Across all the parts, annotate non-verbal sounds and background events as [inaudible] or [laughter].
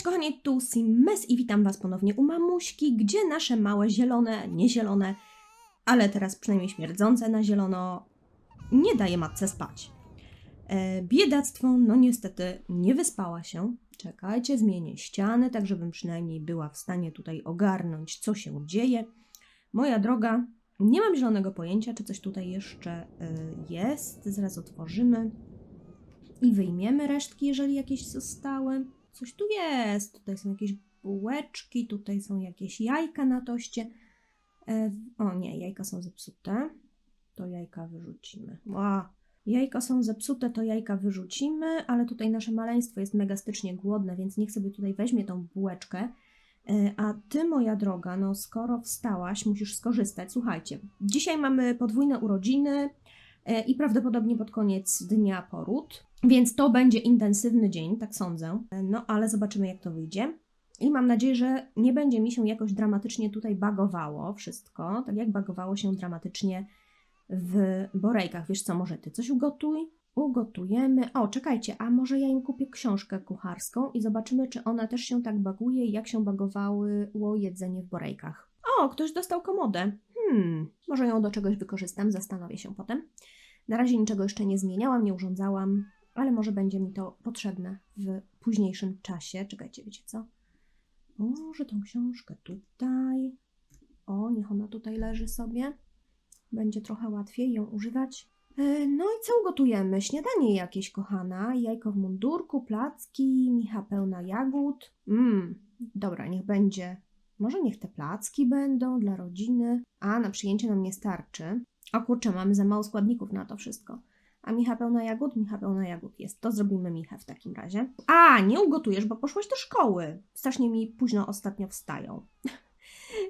Cześć kochani, tu Simes i witam Was ponownie u mamuśki, gdzie nasze małe zielone, nie zielone, ale teraz przynajmniej śmierdzące na zielono, nie daje matce spać. E, biedactwo, no niestety, nie wyspała się. Czekajcie, zmienię ściany, tak żebym przynajmniej była w stanie tutaj ogarnąć, co się dzieje. Moja droga, nie mam zielonego pojęcia, czy coś tutaj jeszcze e, jest. Zaraz otworzymy i wyjmiemy resztki, jeżeli jakieś zostały. Coś tu jest. Tutaj są jakieś bułeczki, tutaj są jakieś jajka na toście. E, o nie, jajka są zepsute. To jajka wyrzucimy. Ła. Jajka są zepsute, to jajka wyrzucimy, ale tutaj nasze maleństwo jest megastycznie głodne, więc niech sobie tutaj weźmie tą bułeczkę. E, A ty, moja droga, no skoro wstałaś, musisz skorzystać. Słuchajcie, dzisiaj mamy podwójne urodziny e, i prawdopodobnie pod koniec dnia poród, więc to będzie intensywny dzień, tak sądzę. No ale zobaczymy, jak to wyjdzie. I mam nadzieję, że nie będzie mi się jakoś dramatycznie tutaj bagowało wszystko, tak jak bagowało się dramatycznie w Borejkach. Wiesz co, może ty coś ugotuj? Ugotujemy. O, czekajcie, a może ja im kupię książkę kucharską i zobaczymy, czy ona też się tak baguje, jak się bagowało jedzenie w Borejkach. O, ktoś dostał komodę. Hmm, może ją do czegoś wykorzystam, zastanowię się potem. Na razie niczego jeszcze nie zmieniałam, nie urządzałam, ale może będzie mi to potrzebne w późniejszym czasie. Czekajcie, wiecie co? Może tą książkę tutaj. O, niech ona tutaj leży sobie. Będzie trochę łatwiej ją używać. E, No i co ugotujemy? Śniadanie jakieś, kochana. Jajko w mundurku, placki, micha pełna jagód. Mmm, dobra, niech będzie. Może niech te placki będą dla rodziny. A, na przyjęcie nam nie starczy. O kurczę, mamy za mało składników na to wszystko. A micha pełna jagód? Micha pełna jagód jest. To zrobimy michę w takim razie. A, nie ugotujesz, bo poszłaś do szkoły. Strasznie mi późno ostatnio wstają. [laughs]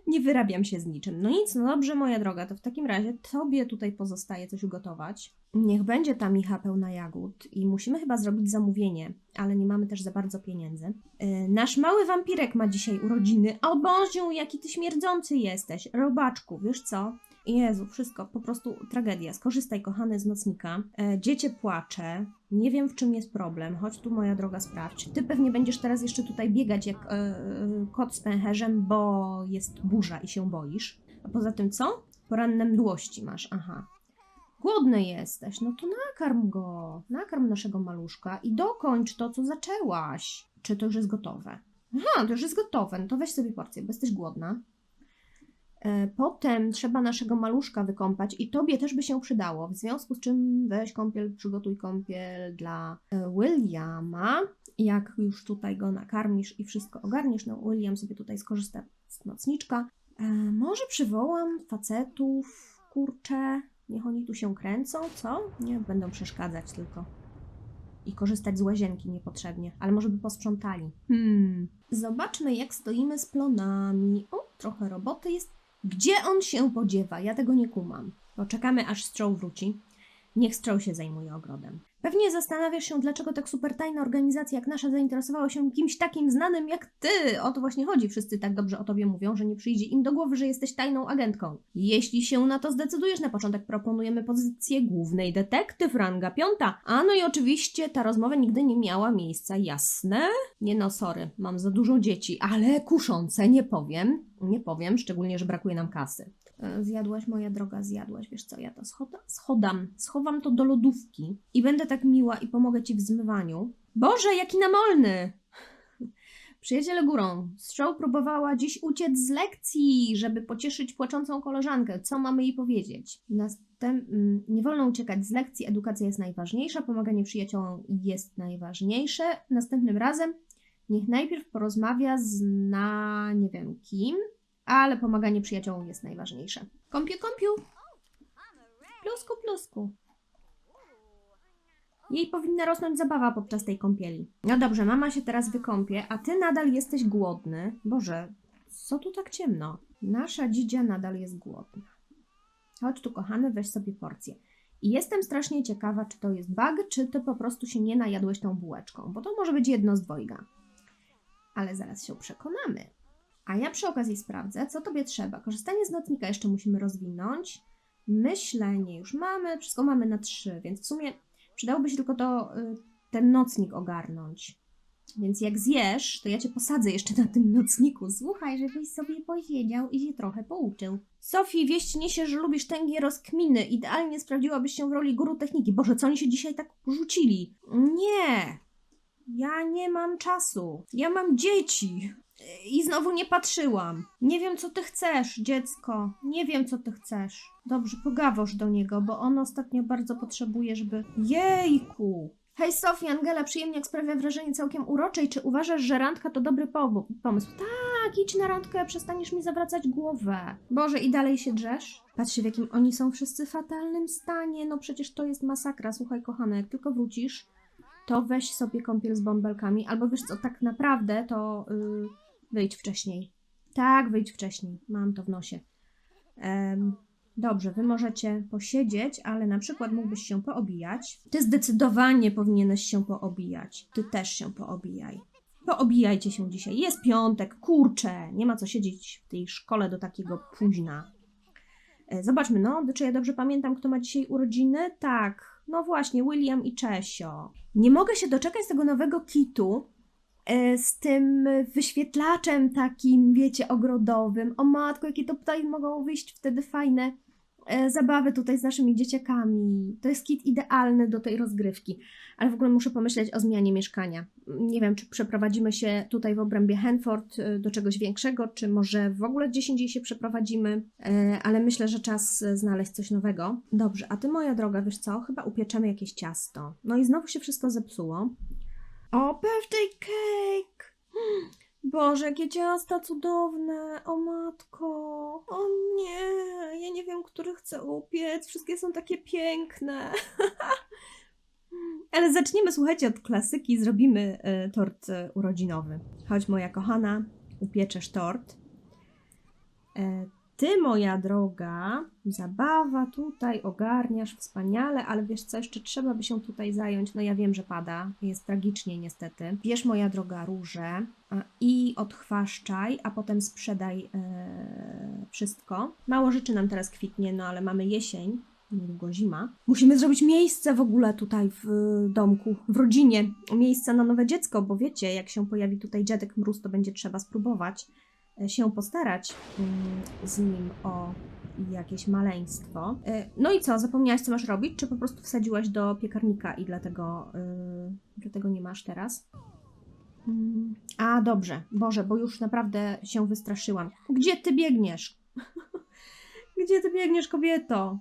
nie wyrabiam się z niczym. No nic, no dobrze, moja droga, to w takim razie tobie tutaj pozostaje coś ugotować. Niech będzie ta micha pełna jagód i musimy chyba zrobić zamówienie, ale nie mamy też za bardzo pieniędzy. Yy, nasz mały wampirek ma dzisiaj urodziny. O Boziu, jaki ty śmierdzący jesteś. Robaczku, wiesz co? Jezu, wszystko, po prostu tragedia. Skorzystaj, kochany, z nocnika. E, dziecię płacze. Nie wiem, w czym jest problem. Chodź tu, moja droga, sprawdź. Ty pewnie będziesz teraz jeszcze tutaj biegać jak e, kot z pęcherzem, bo jest burza i się boisz. A poza tym co? Poranne mdłości masz, aha. Głodny jesteś, no to nakarm go. Nakarm naszego maluszka i dokończ to, co zaczęłaś. Czy to już jest gotowe? Aha, to już jest gotowe. No to weź sobie porcję, bo jesteś głodna. E, Potem trzeba naszego maluszka wykąpać i tobie też by się przydało. W związku z czym weź kąpiel, przygotuj kąpiel dla e, Williama. Jak już tutaj go nakarmisz i wszystko ogarniesz, no William sobie tutaj skorzysta z nocniczka. E, może przywołam facetów, kurczę, niech oni tu się kręcą, co? Nie będą przeszkadzać tylko. I korzystać z łazienki niepotrzebnie, ale może by posprzątali. Hmm. Zobaczmy, jak stoimy z plonami. O, trochę roboty jest. Gdzie on się podziewa? Ja tego nie kumam. Poczekamy, aż Stroll wróci. Niech Stroll się zajmuje ogrodem. Pewnie zastanawiasz się, dlaczego tak super tajna organizacja jak nasza zainteresowała się kimś takim znanym jak ty. O to właśnie chodzi. Wszyscy tak dobrze o tobie mówią, że nie przyjdzie im do głowy, że jesteś tajną agentką. Jeśli się na to zdecydujesz, na początek proponujemy pozycję głównej detektyw, ranga piąta. A no i oczywiście ta rozmowa nigdy nie miała miejsca, jasne? Nie no, sorry, mam za dużo dzieci, ale kuszące, nie powiem. Nie powiem, szczególnie, że brakuje nam kasy. Zjadłaś, moja droga, zjadłaś. Wiesz co, ja to schoda, schodam, schowam to do lodówki i będę tak miła i pomogę ci w zmywaniu. Boże, jaki namolny! [laughs] Przyjaciele górą. Strzał próbowała dziś uciec z lekcji, żeby pocieszyć płaczącą koleżankę. Co mamy jej powiedzieć? Następ... mm, Nie wolno uciekać z lekcji, edukacja jest najważniejsza, pomaganie przyjaciołom jest najważniejsze. Następnym razem niech najpierw porozmawia z na nie wiem kim, ale pomaganie przyjaciołom jest najważniejsze. Kąpiu, kąpiu! Plusku, plusku. Jej powinna rosnąć zabawa podczas tej kąpieli. No dobrze, mama się teraz wykąpie, a ty nadal jesteś głodny. Boże, co tu tak ciemno? Nasza dzidzia nadal jest głodna. Chodź tu, kochany, weź sobie porcję. I jestem strasznie ciekawa, czy to jest bug, czy ty po prostu się nie najadłeś tą bułeczką, bo to może być jedno z dwojga. Ale zaraz się przekonamy. A ja przy okazji sprawdzę, co tobie trzeba. Korzystanie z notnika jeszcze musimy rozwinąć. Myślenie już mamy, wszystko mamy na trzy, więc w sumie przydałoby się tylko to, y, ten nocnik ogarnąć. Więc jak zjesz, to ja cię posadzę jeszcze na tym nocniku. Słuchaj, żebyś sobie posiedział i się trochę pouczył. Sofii, wieść niesie, że lubisz tęgie rozkminy. Idealnie sprawdziłabyś się w roli guru techniki. Boże, co oni się dzisiaj tak rzucili? Nie, ja nie mam czasu. Ja mam dzieci. I znowu nie patrzyłam. Nie wiem, co ty chcesz, dziecko. Nie wiem, co ty chcesz. Dobrze, pogawosz do niego, bo on ostatnio bardzo potrzebuje, żeby... Jejku! Hej Sofia, Angela, przyjemnie jak sprawia wrażenie całkiem uroczej. Czy uważasz, że randka to dobry pomysł? Tak, idź na randkę, przestaniesz mi zawracać głowę. Boże, i dalej się drzesz? Patrzcie, w jakim oni są wszyscy fatalnym stanie. No przecież to jest masakra. Słuchaj, kochana, jak tylko wrócisz, to weź sobie kąpiel z bąbelkami. Albo wiesz co, tak naprawdę to yy, wyjdź wcześniej. Tak, wyjdź wcześniej. Mam to w nosie. Em, dobrze, wy możecie posiedzieć, ale na przykład mógłbyś się poobijać. Ty zdecydowanie powinieneś się poobijać. Ty też się poobijaj. Poobijajcie się dzisiaj. Jest piątek, kurczę, nie ma co siedzieć w tej szkole do takiego późna. E, Zobaczmy, no, czy ja dobrze pamiętam, kto ma dzisiaj urodziny? Tak, no właśnie, William i Czesio. Nie mogę się doczekać tego nowego kitu z tym wyświetlaczem takim, wiecie, ogrodowym. O matko, jakie to tutaj mogą wyjść wtedy fajne e, zabawy tutaj z naszymi dzieciakami. To jest kit idealny do tej rozgrywki. Ale w ogóle muszę pomyśleć o zmianie mieszkania. Nie wiem, czy przeprowadzimy się tutaj w obrębie Henford e, do czegoś większego, czy może w ogóle gdzieś indziej się przeprowadzimy, e, ale myślę, że czas e, znaleźć coś nowego. Dobrze, a ty moja droga, wiesz co? Chyba upieczemy jakieś ciasto. No i znowu się wszystko zepsuło. O, birthday cake! Boże, jakie ciasta cudowne! O matko! O nie! Ja nie wiem, który chcę upiec. Wszystkie są takie piękne. [laughs] Ale zaczniemy, słuchajcie, od klasyki. Zrobimy e, tort e, urodzinowy. Chodź, moja kochana, upieczesz tort. E, ty, moja droga, zabawa tutaj, ogarniasz wspaniale, ale wiesz co, jeszcze trzeba by się tutaj zająć. No ja wiem, że pada, jest tragicznie niestety. Bierz, moja droga, róże i odchwaszczaj, a potem sprzedaj e, wszystko. Mało rzeczy nam teraz kwitnie, no ale mamy jesień, niedługo zima. Musimy zrobić miejsce w ogóle tutaj w domku, w rodzinie. Miejsce na nowe dziecko, bo wiecie, jak się pojawi tutaj dziadek mróz, to będzie trzeba spróbować e, się postarać mm, z nim o jakieś maleństwo. E, No i co, zapomniałaś, co masz robić, czy po prostu wsadziłaś do piekarnika i dlatego, yy, dlatego nie masz teraz? Mm, A, dobrze, Boże, bo już naprawdę się wystraszyłam. Gdzie ty biegniesz? [laughs] Gdzie ty biegniesz, kobieto?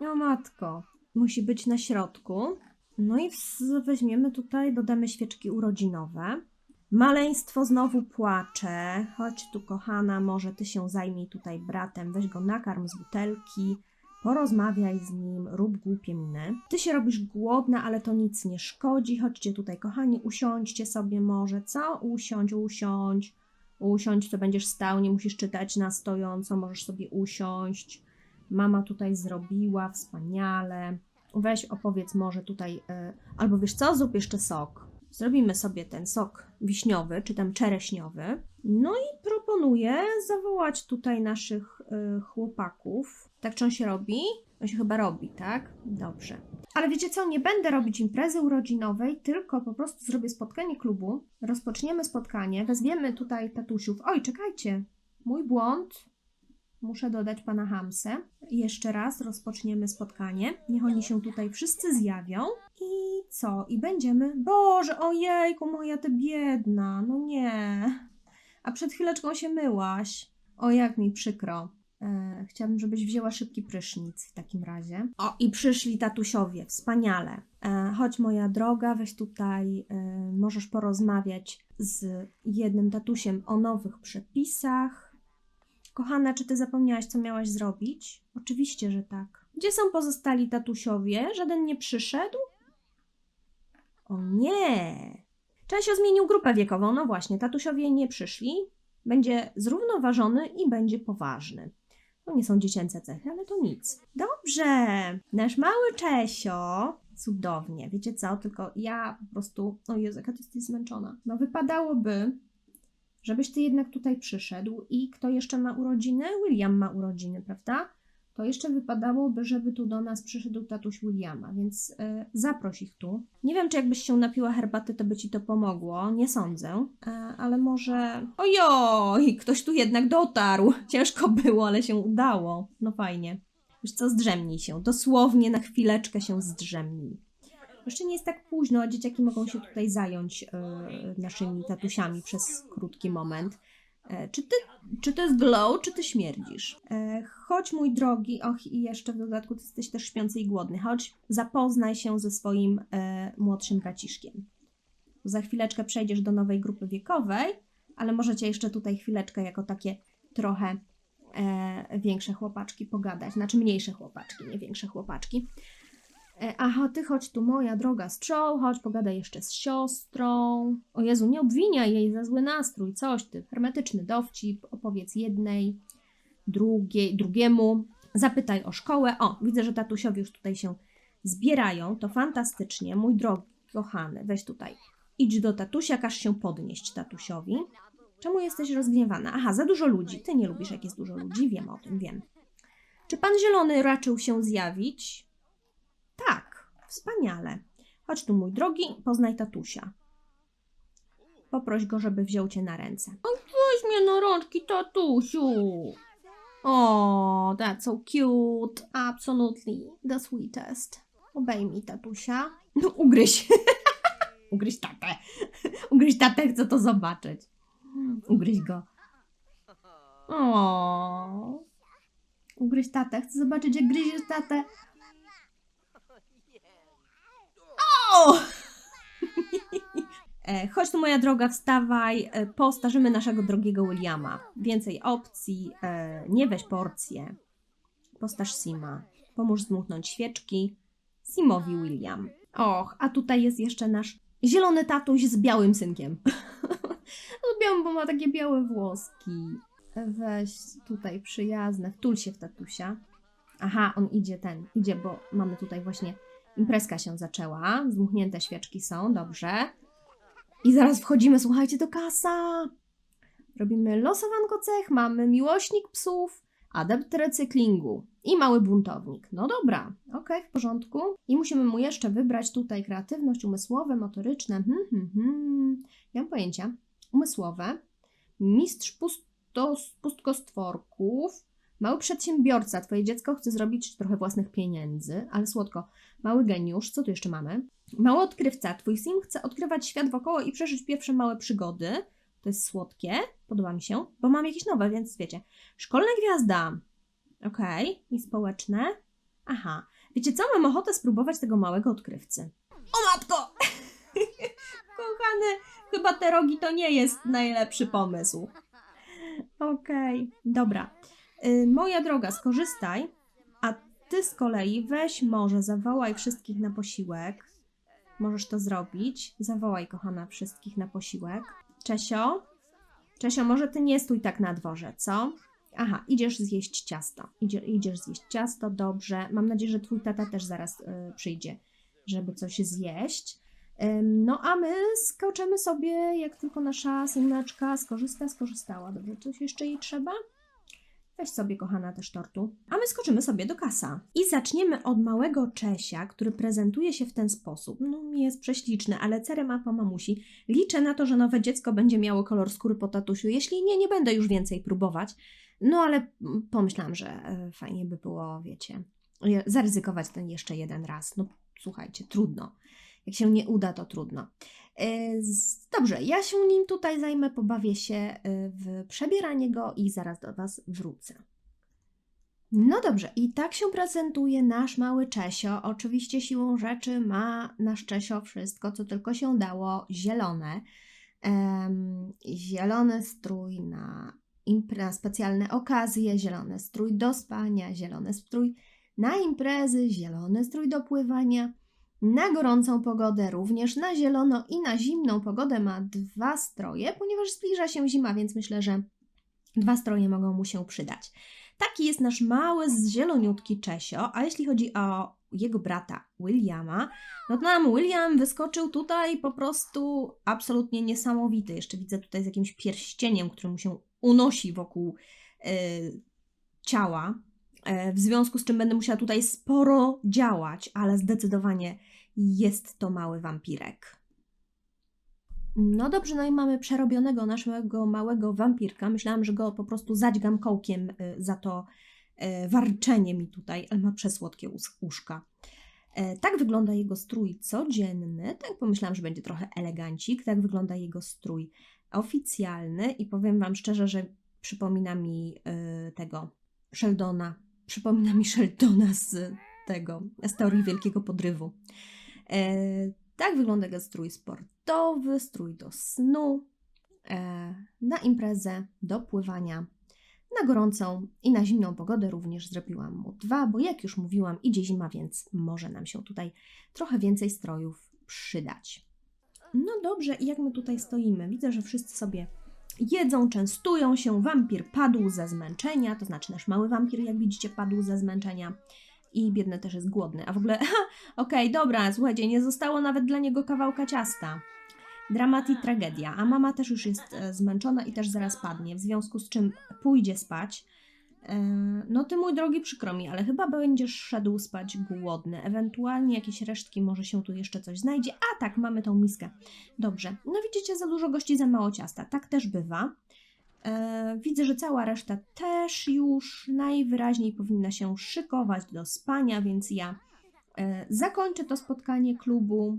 O matko. Musi być na środku. No i weźmiemy tutaj, dodamy świeczki urodzinowe. Maleństwo znowu płacze. Chodź tu, kochana, może ty się zajmij tutaj bratem. Weź go nakarm z butelki. Porozmawiaj z nim, rób głupie miny. Ty się robisz głodna, ale to nic nie szkodzi. Chodźcie tutaj, kochani, usiądźcie sobie może, co? Usiądź, usiądź. Usiądź, to będziesz stał, nie musisz czytać na stojąco, możesz sobie usiąść. Mama tutaj zrobiła, wspaniale. Weź opowiedz może tutaj, y, albo wiesz co, zrób jeszcze sok. Zrobimy sobie ten sok wiśniowy, czy tam czereśniowy. No i proponuję zawołać tutaj naszych y, chłopaków. Tak czy on się robi? On się chyba robi, tak? Dobrze. Ale wiecie co, nie będę robić imprezy urodzinowej, tylko po prostu zrobię spotkanie klubu. Rozpoczniemy spotkanie, wezwiemy tutaj tatusiów. Oj, czekajcie, mój błąd. Muszę dodać pana Hamsę. Jeszcze raz rozpoczniemy spotkanie. Niech oni się tutaj wszyscy zjawią. I co? I będziemy. Boże, ojejku, moja ty biedna. No nie. A przed chwileczką się myłaś. O, jak mi przykro. E, chciałabym, żebyś wzięła szybki prysznic w takim razie. O, i przyszli tatusiowie. Wspaniale. E, chodź, moja droga, weź tutaj. E, możesz porozmawiać z jednym tatusiem o nowych przepisach. Kochana, czy ty zapomniałaś, co miałaś zrobić? Oczywiście, że tak. Gdzie są pozostali tatusiowie? Żaden nie przyszedł? O nie! Czesio zmienił grupę wiekową. No właśnie, tatusiowie nie przyszli. Będzie zrównoważony i będzie poważny. To nie są dziecięce cechy, ale to nic. Dobrze! Nasz mały Czesio. Cudownie. Wiecie co? Tylko ja po prostu... O Jezu, jaka ty jesteś zmęczona. No wypadałoby, żebyś ty jednak tutaj przyszedł. I kto jeszcze ma urodziny? William ma urodziny, prawda? to jeszcze wypadałoby, żeby tu do nas przyszedł tatuś Williama, więc e, zaproś ich tu. Nie wiem, czy jakbyś się napiła herbaty, to by ci to pomogło. Nie sądzę, e, ale może. Ojoj, ktoś tu jednak dotarł. Ciężko było, ale się udało. No fajnie. Wiesz co, zdrzemnij się. Dosłownie na chwileczkę się zdrzemnij. Jeszcze nie jest tak późno, a dzieciaki mogą się tutaj zająć e, naszymi tatusiami przez krótki moment. E, czy, ty, czy to jest glow, czy ty śmierdzisz? E, chodź, mój drogi, och, i jeszcze w dodatku ty jesteś też śpiący i głodny. Chodź, zapoznaj się ze swoim młodszym braciszkiem. Za chwileczkę przejdziesz do nowej grupy wiekowej, ale możecie jeszcze tutaj chwileczkę jako takie trochę większe chłopaczki pogadać. Znaczy mniejsze chłopaczki, nie większe chłopaczki. E, Aha, ty chodź tu, moja droga strzał, chodź pogadaj jeszcze z siostrą. O Jezu, nie obwiniaj jej za zły nastrój, coś ty. Hermetyczny dowcip, opowiedz jednej, drugiej, drugiemu. Zapytaj o szkołę. O, widzę, że tatusiowi już tutaj się zbierają, to fantastycznie. Mój drogi, kochany, weź tutaj. Idź do tatusia, każ się podnieść tatusiowi. Czemu jesteś rozgniewana? Aha, za dużo ludzi. Ty nie lubisz, jak jest dużo ludzi, wiem o tym, wiem. Czy pan zielony raczył się zjawić? Tak, wspaniale. Chodź tu, mój drogi, poznaj tatusia. Poproś go, żeby wziął cię na ręce. Weź mnie na rączki, tatusiu. O, that's so cute. Absolutely. The sweetest. Obejmij tatusia. No, ugryź. [laughs] ugryź tatę. [laughs] ugryź tatę, chcę to zobaczyć. Ugryź go. O. Ugryź tatę. Chcę zobaczyć, jak gryziesz tatę. O! [laughs] E, Chodź tu, moja droga, wstawaj, e, postarzymy naszego drogiego Williama. Więcej opcji, e, nie weź porcję. Postarz Sima. Pomóż zdmuchnąć świeczki. Simowi William. Och, a tutaj jest jeszcze nasz zielony tatuś z białym synkiem. [laughs] z białym, bo ma takie białe włoski. Weź tutaj przyjazne, wtul się w tatusia. Aha, on idzie ten, idzie, bo mamy tutaj właśnie imprezka się zaczęła. Zdmuchnięte świeczki są, dobrze. I zaraz wchodzimy, słuchajcie, do kasa. Robimy losowanko cech, mamy miłośnik psów, adept recyklingu i mały buntownik. No dobra, okej, w porządku. I musimy mu jeszcze wybrać tutaj kreatywność umysłowe, motoryczne. Hmm, hmm, hmm. Nie mam pojęcia. Umysłowe. Mistrz pustos, pustkostworków. Mały przedsiębiorca. Twoje dziecko chce zrobić trochę własnych pieniędzy, ale słodko. Mały geniusz. Co tu jeszcze mamy? Mały odkrywca. Twój sim chce odkrywać świat wokoło i przeżyć pierwsze małe przygody. To jest słodkie. Podoba mi się, bo mam jakieś nowe, więc wiecie. Szkolna gwiazda. Okej. I społeczne. Aha. Wiecie co? Mam ochotę spróbować tego małego odkrywcy. O matko! [laughs] Kochany, chyba te rogi to nie jest najlepszy pomysł. Okej, dobra. Y, moja droga, skorzystaj, ty z kolei weź może, zawołaj wszystkich na posiłek. Możesz to zrobić. Zawołaj, kochana, wszystkich na posiłek. Czesio? Czesio, może ty nie stój tak na dworze, co? Aha, idziesz zjeść ciasto. Idzie, idziesz zjeść ciasto, dobrze. Mam nadzieję, że twój tata też zaraz y, przyjdzie, żeby coś zjeść. No a my skoczymy sobie, jak tylko nasza syneczka skorzysta, skorzystała. Dobrze, coś jeszcze jej trzeba? Weź sobie, kochana, też tortu. A my skoczymy sobie do kasa. I zaczniemy od małego Czesia, który prezentuje się w ten sposób. No, jest prześliczny, ale cerę ma po mamusi. Liczę na to, że nowe dziecko będzie miało kolor skóry po tatusiu. Jeśli nie, nie będę już więcej próbować. No, ale pomyślałam, że e, fajnie by było, wiecie, zaryzykować ten jeszcze jeden raz. No, słuchajcie, trudno. Jak się nie uda, to trudno. E, Dobrze, ja się nim tutaj zajmę, pobawię się e, w przebieranie go i zaraz do Was wrócę. No dobrze, i tak się prezentuje nasz mały Czesio. Oczywiście siłą rzeczy ma nasz Czesio wszystko, co tylko się dało, zielone. Em, zielony strój na, na specjalne okazje, zielony strój do spania, zielony strój na imprezy, zielony strój do pływania. Na gorącą pogodę również na zielono i na zimną pogodę ma dwa stroje, ponieważ zbliża się zima, więc myślę, że dwa stroje mogą mu się przydać. Taki jest nasz mały, zieloniutki Czesio, a jeśli chodzi o jego brata Williama, no to nam William wyskoczył tutaj po prostu absolutnie niesamowity. Jeszcze widzę tutaj z jakimś pierścieniem, który mu się unosi wokół y, ciała. e, w związku z czym będę musiała tutaj sporo działać, ale zdecydowanie jest to mały wampirek. No dobrze, no i mamy przerobionego naszego małego wampirka. Myślałam, że go po prostu zadźgam kołkiem y, za to y, warczenie mi tutaj, ale ma przesłodkie us- uszka. E, Tak wygląda jego strój codzienny. Tak pomyślałam, że będzie trochę elegancik. Tak wygląda jego strój oficjalny i powiem Wam szczerze, że przypomina mi y, tego Sheldona. Przypomina mi Sheldona z tego, z teorii wielkiego podrywu. E, tak wygląda strój sportowy, strój do snu, e, na imprezę, do pływania. Na gorącą i na zimną pogodę również zrobiłam mu dwa, bo jak już mówiłam, idzie zima, więc może nam się tutaj trochę więcej strojów przydać. No dobrze, i jak my tutaj stoimy? Widzę, że wszyscy sobie jedzą, częstują się. Wampir padł ze zmęczenia, to znaczy nasz mały wampir, jak widzicie, padł ze zmęczenia. I biedny też jest głodny. A w ogóle, [laughs] okej, dobra, słuchajcie, nie zostało nawet dla niego kawałka ciasta. Dramat i tragedia. A mama też już jest e, zmęczona i też zaraz padnie, w związku z czym pójdzie spać. E, No ty mój drogi, przykro mi, ale chyba będziesz szedł spać głodny. Ewentualnie jakieś resztki, może się tu jeszcze coś znajdzie. A tak, mamy tą miskę. Dobrze. No widzicie, za dużo gości, za mało ciasta. Tak też bywa. E, Widzę, że cała reszta też już najwyraźniej powinna się szykować do spania, więc ja e, zakończę to spotkanie klubu.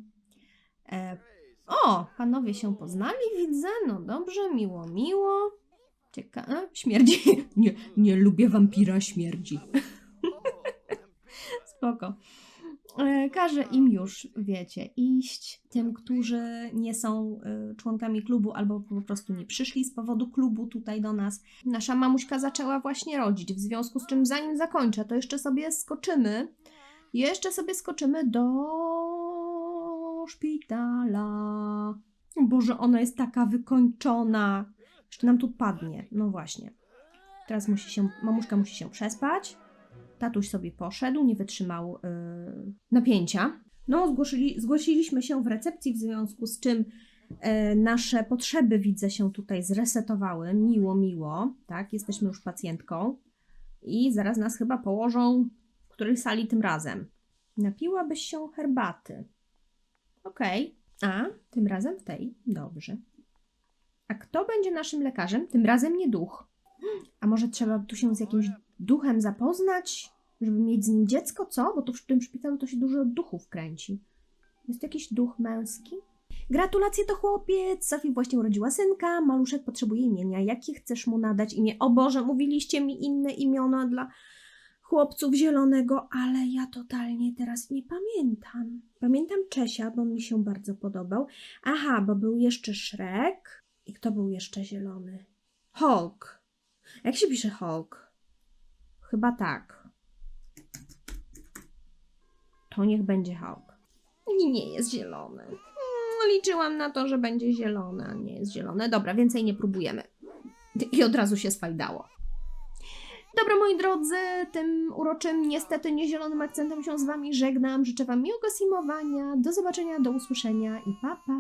E, o, panowie się poznali, widzę. No dobrze, miło, miło. Cieka... e, Śmierdzi. [laughs] Nie, nie lubię wampira, śmierdzi. [laughs] Spoko. E, Każę im już, wiecie, iść. Tym, którzy nie są e, członkami klubu albo po prostu nie przyszli z powodu klubu tutaj do nas. Nasza mamuśka zaczęła właśnie rodzić, w związku z czym zanim zakończę, to jeszcze sobie skoczymy. Jeszcze sobie skoczymy do szpitala. Boże, ona jest taka wykończona. Jeszcze nam tu padnie. No właśnie. Teraz musi się, mamuszka musi się przespać. Tatuś sobie poszedł, nie wytrzymał yy, napięcia. No, zgłosili, zgłosiliśmy się w recepcji, w związku z czym e, nasze potrzeby, widzę, się tutaj zresetowały. Miło, miło, tak? Jesteśmy już pacjentką i zaraz nas chyba położą w której sali tym razem. Napiłabyś się herbaty. Okej. A, tym razem w tej. Dobrze. A kto będzie naszym lekarzem? Tym razem nie duch. A może trzeba tu się z jakimś duchem zapoznać, żeby mieć z nim dziecko, co? Bo tu w tym szpitalu to się dużo duchów kręci. Jest jakiś duch męski? Gratulacje to chłopiec! Sofii właśnie urodziła synka, maluszek potrzebuje imienia. Jakie chcesz mu nadać imię? O Boże, mówiliście mi inne imiona dla chłopców zielonego, ale ja totalnie teraz nie pamiętam. Pamiętam Czesia, bo mi się bardzo podobał. Aha, bo był jeszcze Shrek. I kto był jeszcze zielony? Hulk. Jak się pisze Hulk? Chyba tak. To niech będzie Hulk. I nie jest zielony. Mm, Liczyłam na to, że będzie zielony, a nie jest zielony. Dobra, więcej nie próbujemy. I od razu się sfajdało. Dobra, moi drodzy, tym uroczym, niestety niezielonym akcentem się z Wami żegnam. Życzę Wam miłego simowania. Do zobaczenia, do usłyszenia i pa pa!